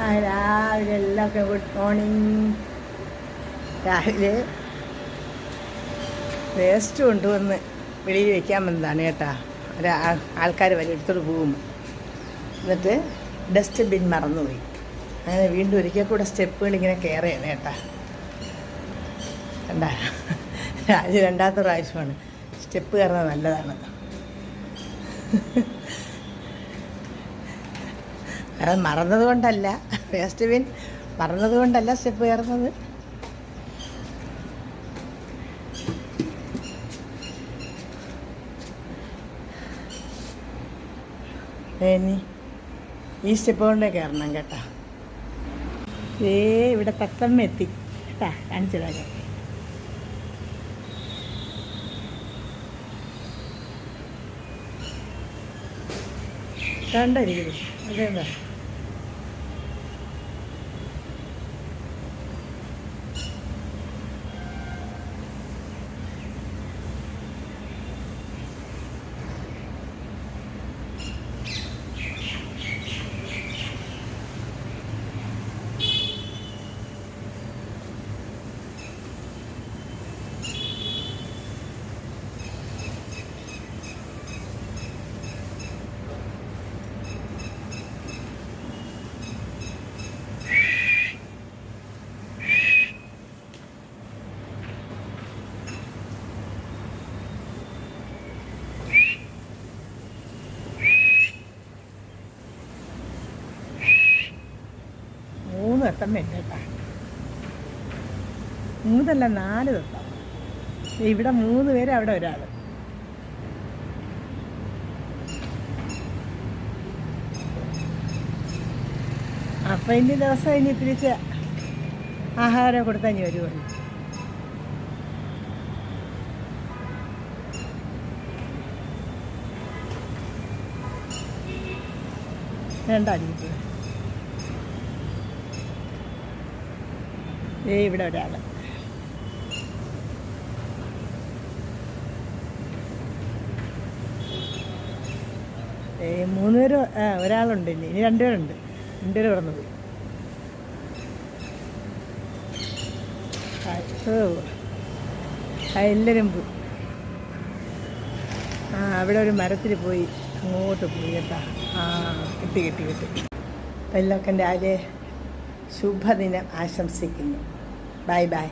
രാവിലെ എല്ലാവർക്കും good morning രാവിലെ വേസ്റ്റ് കൊണ്ടുവന്ന് വെളിയിൽ വെക്കാൻ വന്നതാണ് കേട്ടാ. ആൾക്കാർ വരെ എടുത്തോട്ട് പോകും. എന്നിട്ട് ഡസ്റ്റ് ബിൻ മറന്നുപോയി. അങ്ങനെ വീണ്ടും ഒരിക്കൽ കൂടെ സ്റ്റെപ്പുകൾ ഇങ്ങനെ കയറിയാണ് കേട്ടാ. കണ്ട? രാജ രണ്ടാമത്തെ പ്രാവശ്യമാണ്. സ്റ്റെപ്പ് കയറുന്നത് നല്ലതാണ്. അത് മറന്നത് കൊണ്ടല്ല. വേസ്റ്റ് ബിൻ മറന്നത് കൊണ്ടല്ല സ്റ്റെപ്പ് കയറുന്നത് ഇനി ഈ സ്റ്റെപ്പ് കൊണ്ടേ കയറണം കേട്ടാ. ഏ ഇവിടെ തത്തമ്മ എത്തി. കേട്ടാ കാണിച്ചതാ തരാം. കണ്ടിരിക്കുന്നു അതെന്താ? ഉണ്ട് കേട്ടാ മൂന്നല്ല നാല് തത്തം. ഇവിടെ മൂന്ന് പേര് അവിടെ ഒരാൾ അപ്പം ഇനി ദിവസം ഇനി തിരിച്ച് ആഹാരം കൊടുത്താൽ ഇനി വരുമല്ലോ രണ്ടായിരിക്കും ഏ ഇവിടെ ഒരാൾ ഏ മൂന്ന് പേര് ആ ഒരാളുണ്ട് ഇനി. ഇനി രണ്ടുപേരുണ്ട്. രണ്ടുപേര് കടന്നു പോയി. ആ, എല്ലാവരും പോയി ആ അവിടെ ഒരു മരത്തിൽ പോയി അങ്ങോട്ട് പോയി കേട്ടാ. ആ കിട്ടി കിട്ടി കിട്ടി. പല്ലൊക്കെ എന്റെ ശുഭദിനം ആശംസിക്കുന്നു. Bye bye.